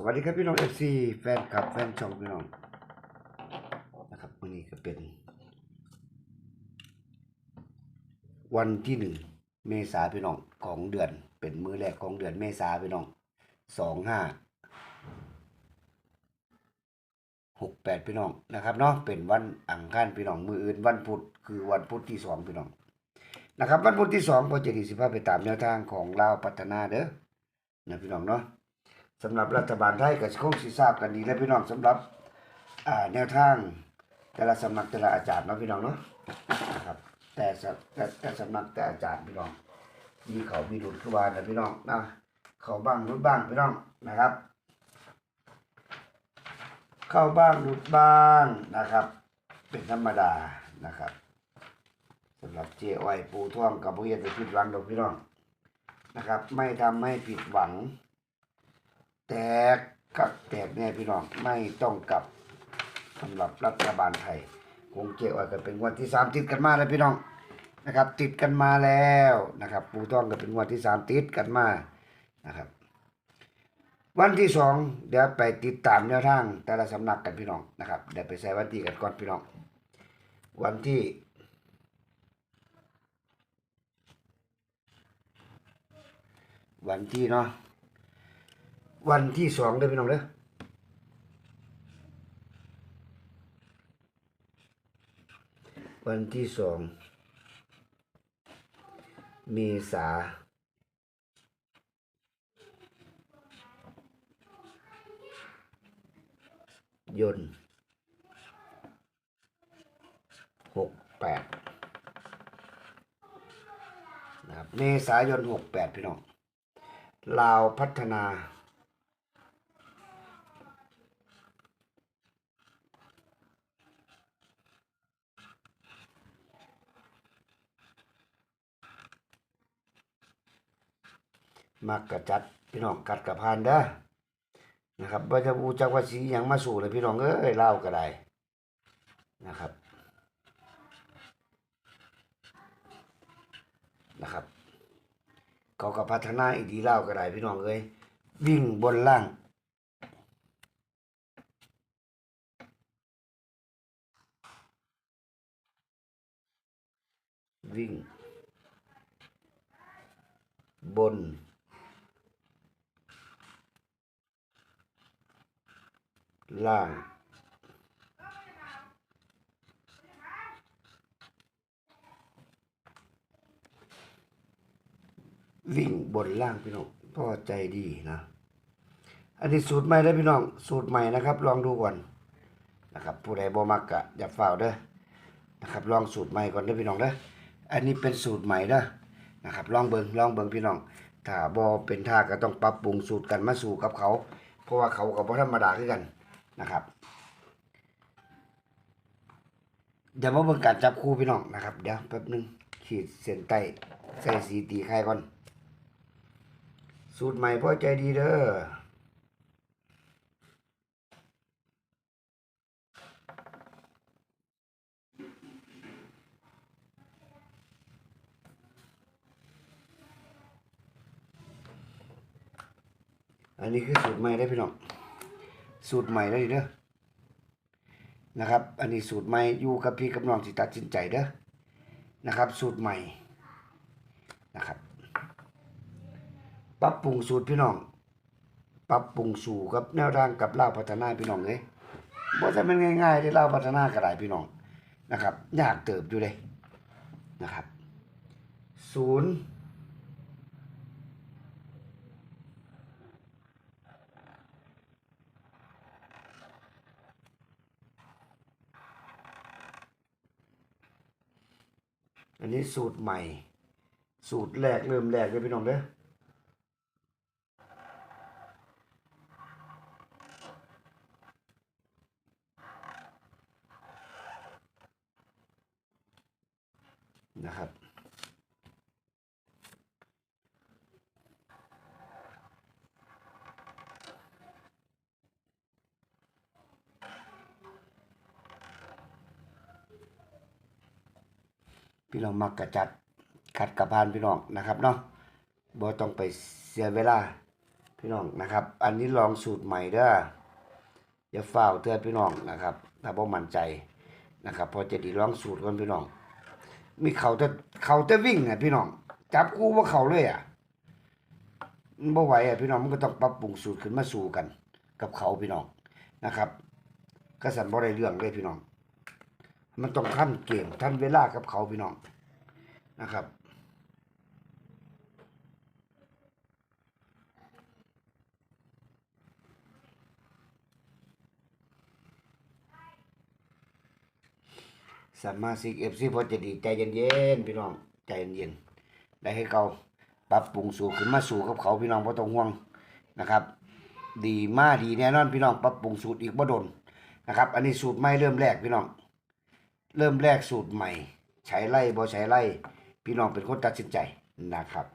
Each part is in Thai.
สวัสดีครับพี่น้องเอฟซีแฟนคลับแฟนช่องพี่น้องนะครับวันนี้ก็เป็น วันที่หนึ่งเมษาพี่น้องของเดือน เป็นมือแรกของเดือนเมษาพี่น้องสองห้าหกแปดพี่น้องนะครับเนาะเป็นวันอังคารพี่น้องมืออื่นวันพุธคือวันพุธที่สองพี่น้องนะครับวันพุธที่สองพอจะดีสิพาไปตามแนวทางของลาวพัฒนาเด้อนะพี่น้องเนาะ สำหรับรัฐบาลไทยก็คงสิทราบกันดีแล้วพี่น้องสำหรับแนวทางแต่ละสำนักแต่ละอาจารย์เนาะพี่น้องเนาะนะครับแต่แต่แต่สำนักแต่อาจารย์พี่น้อง มีเขามีหลุดขึ้นมานะพี่น้องนะเขาบ้างหลุดบ้างพี่น้องนะครับ เข้าบ้างหลุดบ้างนะครับ เป็นธรรมดานะครับสำหรับเจ้อ้อยปูท่วงกับพวกเฮ็ดไปผิดหวังดอกพี่น้องนะครับ ไม่ทำให้ผิดหวัง แตกกับแตกแน่พี่น้องไม่ต้องกลับสำหรับรัฐบาลไทยคงเกี่ยวกันเป็นวันที่สามติดกันมาแล้วพี่น้องนะครับ ติดกันมาแล้วนะครับ ปูต้องก็เป็นวันที่สามติดกันมานะครับ วันที่สองเดี๋ยวไปติดตามแนวทางแต่ละสำนักกันพี่น้องนะครับเดี๋ยวไปใส่วันที่กันก่อนพี่น้อง วันที่วันที่เนาะ วันที่สองเด้พี่น้องเด้อวันที่สองเมษายนหกแปดนะครับเมษายนหกแปดพี่น้องลาวพัฒนา มักกระจัดพี่น้องกัดกระพานเด้อนะครับว่าจะบูจักว่าสีหยังมาสู่เลยพี่น้องเอ้ยเล่าก็ได้นะครับนะครับ เขาก็พัฒนาอีกดีเล่าก็ได้พี่น้องเอ้ยวิ่งบนล่างวิ่ง บน ล่าง วิ่งบนล่างพี่น้องพ่อใจดีนะ อันนี้สูตรใหม่เลยพี่น้อง สูตรใหม่นะครับ ลองดูก่อนนะครับ ผู้ใดบ่มักกะอย่าฝ่าวเด้อนะครับ ลองสูตรใหม่ก่อนเด้อพี่น้องเด้ออันนี้เป็นสูตรใหม่เด้อนะครับ ลองเบิงลองเบิงพี่น้อง ถ้าบ่เป็นท่าก็ต้องปรับปรุงสูตรกันมาสู่กับเขา เพราะว่าเขาก็บ่ธรรมดาคือกัน นะครับ เดี๋ยวมาเบิ่งการจับคู่พี่น้องนะครับ เดี๋ยวแป๊บหนึงขีดเส้นใต้ใส่สีตีไข่ก่อน สูตรใหม่พ่อใจดีเด้ออันนี้คือสูตรใหม่ได้พี่น้อง สูตรใหม่ได้เด้อนะครับ อันนี้สูตรใหม่อยู่กับพี่กับน้องสิตัดสินใจเด้อนะครับ สูตรใหม่นะครับปรับปรุงสูตรพี่น้องปรับปรุงสู่กับแนวทางกับเล่าพัฒนาพี่น้องเลยบ่จะเป็นง่ายๆที่เล่าพัฒนาก็ได้พี่น้องนะครับยากเติบอยู่เลยนะครับศูนย์ อันนี้สูตรใหม่ สูตรแรกเริ่มแรกเลยพี่น้องเด้อนะครับ พี่น้องมักกระจัดขัดกระพานพี่น้องนะครับเนาะบ่ต้องไปเสียเวลาพี่น้องนะครับ อันนี้ลองสูตรใหม่เด้ออย่าฝ้าเตือนพี่น้องนะครับ ถ้าบ่มั่นใจนะครับพอจะดีลองสูตรก่อนพี่น้อง มีเขาแต่เขาแต่วิ่งอะพี่น้อง จับกูว่าเขาเลยอะมันบ่ไหวอะพี่น้องมันก็ต้องปรับปรุงสูตรขึ้นมาสู่กัน กับเขาพี่น้องนะครับกระสันบ่ได้เรื่องเลยพี่น้อง มันต้องทันเกมทันเวลากับเขาพี่น้องนะครับสมาชิกเอฟซีพอจะดีใจเย็นๆพี่น้องใจเย็นๆได้ให้เขาปรับปรุงสู่ขึ้นมาสู่กับเขาพี่น้องบ่ต้องห่วงนะครับ ดีมากดีแน่นอนพี่น้องปรับปรุงสูตรอีกบ่ดนนะครับ อันนี้สูตรใหม่เริ่มแรกพี่น้อง เริ่มแรกสูตรใหม่ ใช้ไล่บ่ใช้ไล่ พี่น้องเป็นคนตัดสินใจนะครับ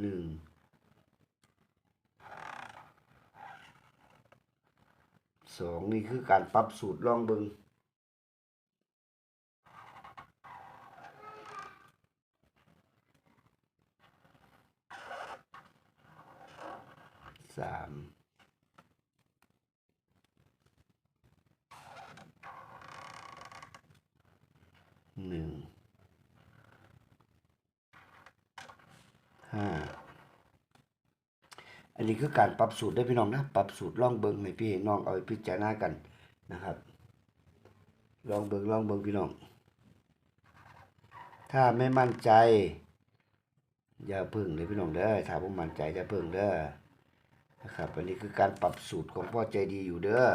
หนึ่งสองนี่คือการปรับสูตรลองเบิง สามหนึ่งห้าอันนี้คือการปรับสูตรได้พี่น้องนะ ปรับสูตรลองเบิงให้พี่ให้น้องเอาไปพิจารณากันนะครับลองเบิงลองเบิงพี่น้อง ถ้าไม่มั่นใจ อย่าเพิ่งเลยพี่น้องเด้อถ้าผมมั่นใจอย่าเพิ่งเด้อ นะครับอันนี้คือการปรับสูตรของพ่อใจดีอยู่เด้อ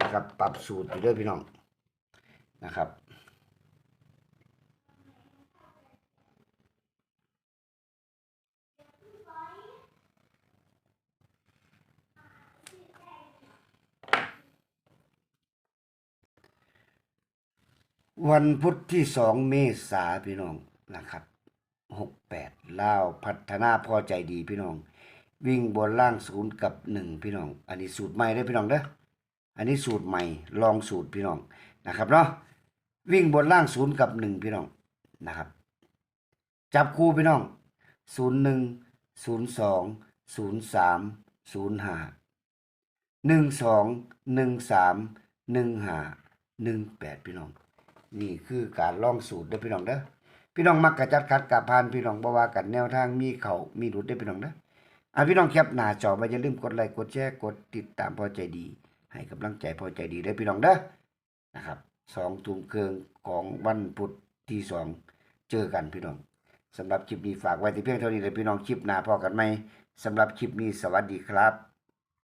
นะครับปรับสูตรอยู่เด้อพี่น้องนะครับวันพุธที่สองเมษาพี่น้องนะครับหกแปดเล่าพัฒนาพอใจดีพี่น้อง วิ่งบนล่างศูนย์กับหนึ่งพี่น้อง อันนี้สูตรใหม่เด้พี่น้องเด้อ อันนี้สูตรใหม่ลองสูตรพี่น้องนะครับเนาะ วิ่งบนล่างศูนย์กับหนึ่งพี่น้องนะครับ จับคู่พี่น้องศูนย์หนึ่งศูนย์สองศูนย์สามศูนย์ห้าหนึ่งสองหนึ่งสามหนึ่งห้าหนึ่งแปดพี่น้อง นี่คือการลองสูตรเด้อพี่น้องเด้อพี่น้องมักกระจัดคัดกับพานพี่น้องบ่ว่ากันแนวทางมีเขามีหลุดเด้พี่น้องเด้อ อะพี่น้องแคปหน้าจอไว้อย่าลืมกดไลค์กดแชร์กดติดตามพอใจดี ให้กำลังใจพอใจดีเด้พี่น้องเด้อนะครับสองทุ่มครึ่งของวันพุธที่สองเจอกันพี่น้องสำหรับคลิปนี้ฝากไว้ที่เพียงเท่านี้เลยพี่น้องคลิปหน้าพอกันไหมสำหรับคลิปนี้สวัสดีครับ